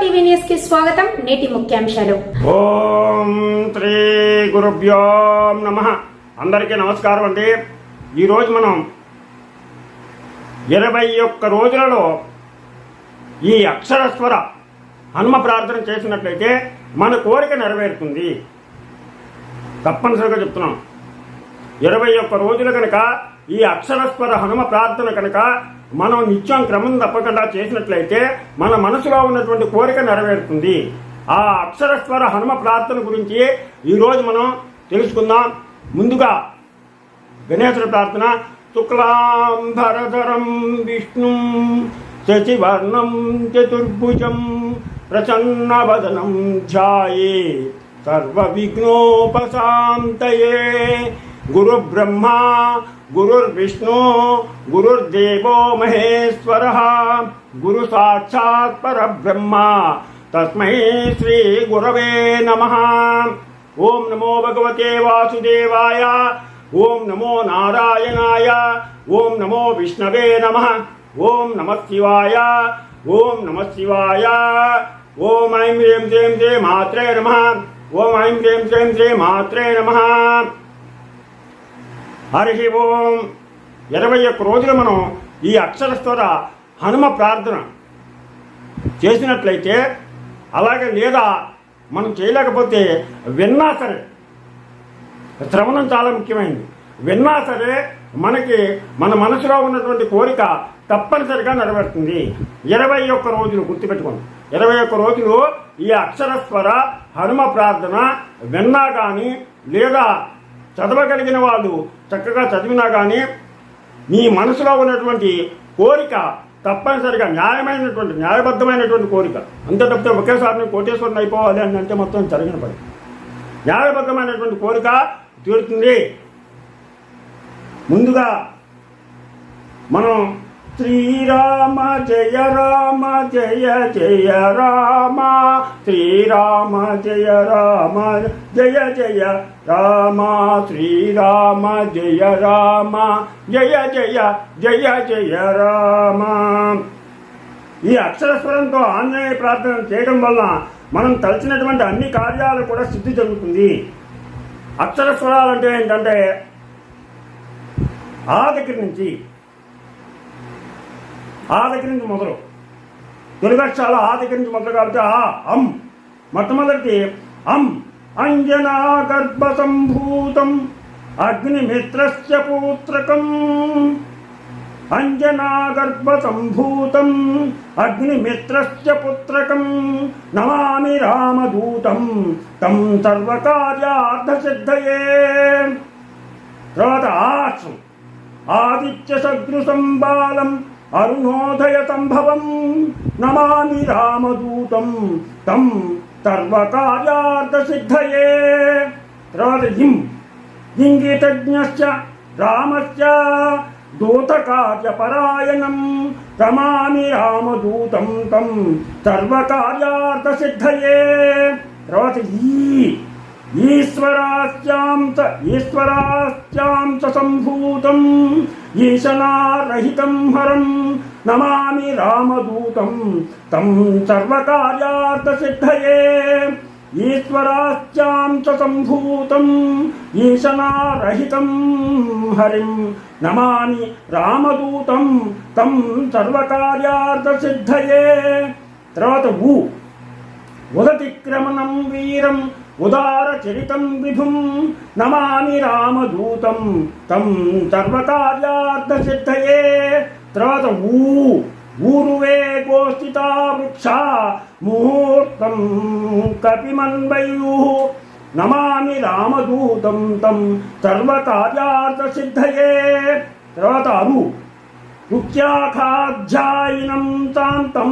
TV న్యూస్కి స్వాగతం. నేటి ముఖ్యాంశాలు. ఓం శ్రీ గురుభ్యో నమ. అందరికీ నమస్కారం అండి. ఈరోజు మనం ఇరవై ఒక్క రోజులలో ఈ అక్షరస్వర హనుమ ప్రార్థన చేసినట్లయితే మన కోరిక నెరవేరుతుంది. తప్పనిసరిగా చెప్తున్నాం. ఇరవై ఒక్క రోజులు కనుక ఈ అక్షరస్వర హనుమ ప్రార్థన కనుక మనం నిత్యం క్రమం తప్పకుండా చేసినట్లయితే మన మనసులో ఉన్నటువంటి కోరిక నెరవేరుతుంది. ఆ అక్షరస్వర హనుమ ప్రార్థన గురించి ఈరోజు మనం తెలుసుకుందాం. ముందుగా గణేశుల ప్రార్థన. శుక్లాంబరధరం విష్ణు శశివర్ణం చతుర్భుజం ప్రసన్నవదనం ధ్యాయే. సర్వ విఘ్నోపశాంతయే గురు బ్రహ్మా గురుర్విష్ణు గురుర్దేవో మహేశ్వర గురు సాక్షాత్ పరబ్రహ్మ తస్మై శ్రీ గురవే నమ ఓం నమో భగవతే వాసుదేవాయ ఓం నమో నారాయణాయ ఓం నమో విష్ణవే నమ ఓం నమ శివాయ ఓం నమ శివాయ ఓం ఐం హ్రీం శ్రీం శ్రీ మాత్రే నమ ఓం ఐం హ్రీం హరి ఓం. ఇరవై ఒక్క రోజులు మనం ఈ అక్షరస్తోర హనుమ ప్రార్థన చేసినట్లయితే అలాగే లేదా మనం చేయలేకపోతే విన్నా సరే శ్రవణం చాలా ముఖ్యమైనది. విన్నా సరే మనకి మన మనసులో ఉన్నటువంటి కోరిక తప్పనిసరిగా నెరవేరుతుంది. ఇరవై ఒక్క రోజులు గుర్తుపెట్టుకోండి. ఇరవై ఒక్క రోజులు ఈ అక్షరస్వర హనుమ ప్రార్థన విన్నా కానీ లేదా చదవగలిగిన వాళ్ళు చక్కగా చదివినా కానీ మీ మనసులో ఉన్నటువంటి కోరిక తప్పనిసరిగా న్యాయమైనటువంటి న్యాయబద్ధమైనటువంటి కోరిక. అంతే తప్పితే ఒకేసారి నేను కోటేశ్వరుని అయిపోవాలి అని అంటే మొత్తం జరిగిన పని. న్యాయబద్ధమైనటువంటి కోరిక తీరుతుంది. ముందుగా మనం శ్రీరామ జయ రామ జయ జయ రామ శ్రీరామ జయ రామ జయ జయ రామ శ్రీరామ జయ రామ జయ జయ జయ జయ రామ. ఈ అక్షరస్వరంతో ఆంజనేయ ప్రార్థన చేయడం వల్ల మనం తలచినటువంటి అన్ని కార్యాలు కూడా సిద్ధి జరుగుతుంది. అక్షరస్వరాలు అంటే ఏంటంటే ఆ దగ్గర నుంచి ఆ దగ్గర నుంచి మొదలు. తొలి ఆ దగ్గర నుంచి మొదలు కాబట్టి ఆ అం. మొట్టమొదటి అం. అంజనా గర్భ సంభూతం అగ్నిమిత్రస్య పూత్రకం. అంజనా గర్భ సంభూతం అగ్నిమిత్రస్య పుత్రకం. నమామి రామదూతం తం సర్వకార్యార్థసిద్ధయే. తర్వాత ఆశ్రం ఆదిత్య సదృశం బాలం అరుణోదయ సంభవం నమామి రామదూతం తం సర్వకార్యార్థ సిద్ధయే తర్వాత ఇం ఇంగితజ్ఞశ్చ రామస్య దూతకార్యపరాయణం రమామి రామదూతం తం సర్వకార్యార్థ సిద్ధయే తర్వాత ఈ ఈశ్వరాస్యాం చ ఈశ్వరాస్యాం చ సంభూతం ఈశనారహితం హరం నమామి రామదూతం. తం సర్వకార్యార్థసిద్ధయే. సిద్ధయే చ సంభూతం. ఈశనారహితం హరిం నమామి రామదూతం. తం సర్వకార్యార్థసిద్ధయే. తర్వాత ఊ. ఉదతిక్రమణం వీరం ఉదార చరితం విభుం నమామి రామదూతం తం సర్వకార్యార్థసిద్ధయే తర్వాత ఊ ఊరువే గోస్థిత వృక్ష ముహూర్తం కపిమన్వయు నమామి రామదూతం తం సర్వకార్యార్థసిద్ధయే తర్వాత అరు ముఖ్యాఖాధ్యాయినం తాంతం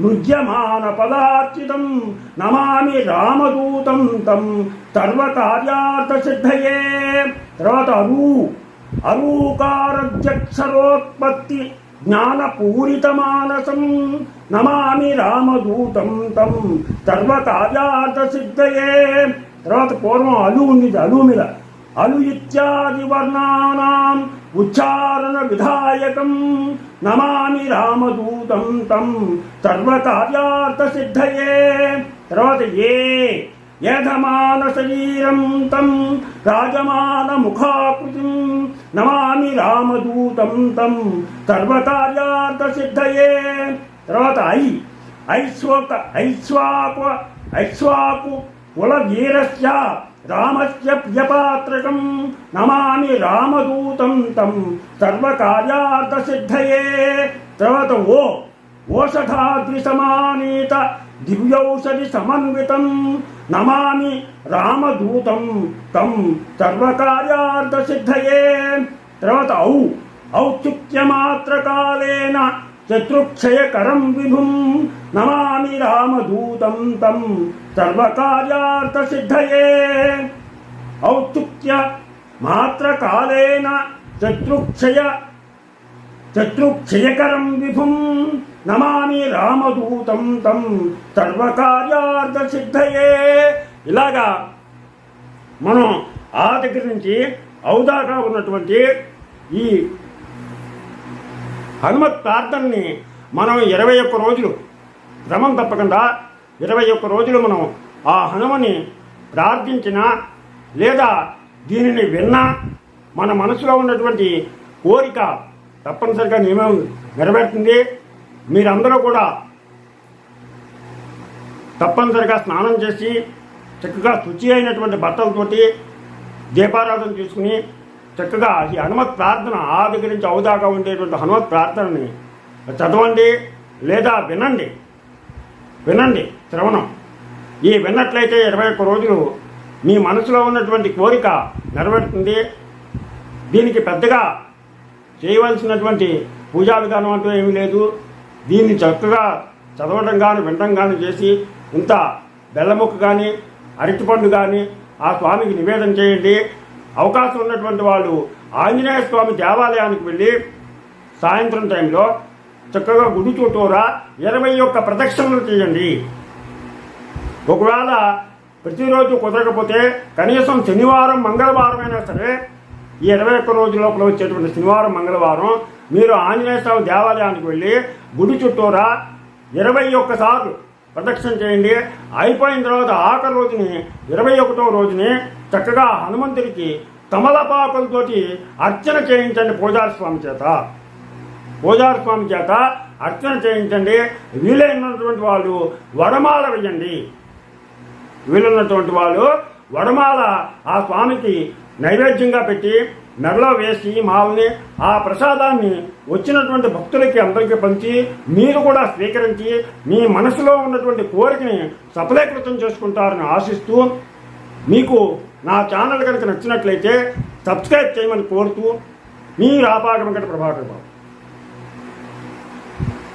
నృజ్యమాన పదార్చితం నమామి రామదూతం తం సర్వకార్యార్థ సిద్ధయే తర్వాత అరు అరూకారధ్యక్షరోత్పత్తి జ్ఞానపూరితమానసం నమామి రామదూతం తం సర్వకార్యార్థ సిద్ధయే తర్వాత పూర్వం అలు ఉంది అలు మీద అలు ఇత్యాది వర్ణానాం ఉచ్చారణ విధాయకం. నమామి రామదూతం తం సర్వకార్యార్థ సిద్ధయే తర్వాత ఏ? యధమాన శరీరం తం రాజమాన ముఖాకృతిం నమామి రామదూతం తం సర్వకార్యార్థ సిద్ధయే తర్వాత ఐ. ఐశ్వక ఐశ్వాకు ఐశ్వాకు కుల వీరస్య రామస్య ప్రియపాత్రకం నమామి రామదూతం తం సర్వకార్యార్థ సిద్ధయే తర్వాత ఓ ఓషధాద్రి సమానీత దివ్యౌషధి సమన్వితం నమామి రామదూతం తం సర్వకార్యార్థ సిద్ధయే తర్వాత ఔ ఔచిత్యమాత్రకాలేన శత్రుక్షయకరం విభుం. నమామి రామదూతం తం. సర్వకార్యార్థ సిద్ధయే ఔత్యుక్య మాత్రకాలేన శత్రుక్షయ శత్రుక్షయకరం విభుం. నమామి రామదూతం తం. సర్వకార్యార్థ సిద్ధయే ఇలాగా మనం ఆ దగ్గర నుంచి ఔదాకా ఉన్నటువంటి ఈ హనుమత్ ప్రార్థనని మనం ఇరవై ఒక్క రోజులు క్రమం తప్పకుండా ఇరవై ఒక్క రోజులు మనం ఆ హనుమని ప్రార్థించిన లేదా దీనిని విన్నా మన మనసులో ఉన్నటువంటి కోరిక తప్పనిసరిగా నియమం నెరవేరుతుంది. మీరందరూ కూడా తప్పనిసరిగా స్నానం చేసి చక్కగా శుచి అయినటువంటి బట్టలతోటి దీపారాధన చేసుకుని చక్కగా ఈ హనుమత్ ప్రార్థన ఆ దగ్గర నుంచి అవుదాకా ఉండేటువంటి హనుమత్ ప్రార్థనని చదవండి లేదా వినండి. వినండి శ్రవణం. ఈ విన్నట్లయితే ఇరవై ఒక్క రోజులు మీ మనసులో ఉన్నటువంటి కోరిక నెరవేరుతుంది. దీనికి పెద్దగా చేయవలసినటువంటి పూజా విధానం అంటూ ఏమీ లేదు. దీన్ని చక్కగా చదవడం కానీ వినడం కానీ చేసి ఇంత బెల్లముక్క కానీ అరటిపండు కానీ ఆ స్వామికి నివేదన చేయండి. అవకాశం ఉన్నటువంటి వాళ్ళు ఆంజనేయ స్వామి దేవాలయానికి వెళ్ళి సాయంత్రం టైంలో చక్కగా గుడి చుట్టూరా ఇరవై ఒక్క ప్రదక్షిణలు చేయండి. ఒకవేళ ప్రతిరోజు కుదరకపోతే కనీసం శనివారం మంగళవారం అయినా సరే ఈ ఇరవై ఒక్క రోజు లోపల వచ్చేటువంటి శనివారం మంగళవారం మీరు ఆంజనేయ స్వామి దేవాలయానికి వెళ్ళి గుడి చుట్టూరా ఇరవై ఒక్కసార్లు ప్రదక్షిణ చేయండి. అయిపోయిన తర్వాత ఆఖరి రోజుని ఇరవై ఒకటో రోజుని చక్కగా హనుమంతుడికి తమలపాకులతోటి అర్చన చేయించండి పూజారి స్వామి చేత. పూజారి స్వామి చేత అర్చన చేయించండి. వీలైనటువంటి వాళ్ళు వడమాల వేయండి. వీలున్నటువంటి వాళ్ళు వడమాల ఆ స్వామికి నైవేద్యంగా పెట్టి మెడలో వేసి మాలని ఆ ప్రసాదాన్ని వచ్చినటువంటి భక్తులకి అందరికీ పంచి మీరు కూడా స్వీకరించి మీ మనసులో ఉన్నటువంటి కోరికని సఫలీకృతం చేసుకుంటారని ఆశిస్తూ మీకు నా ఛానల్ కనుక నచ్చినట్లయితే సబ్స్క్రైబ్ చేయమని కోరుతూ మీ రాపాక గంట ప్రభాకర్ బాబు.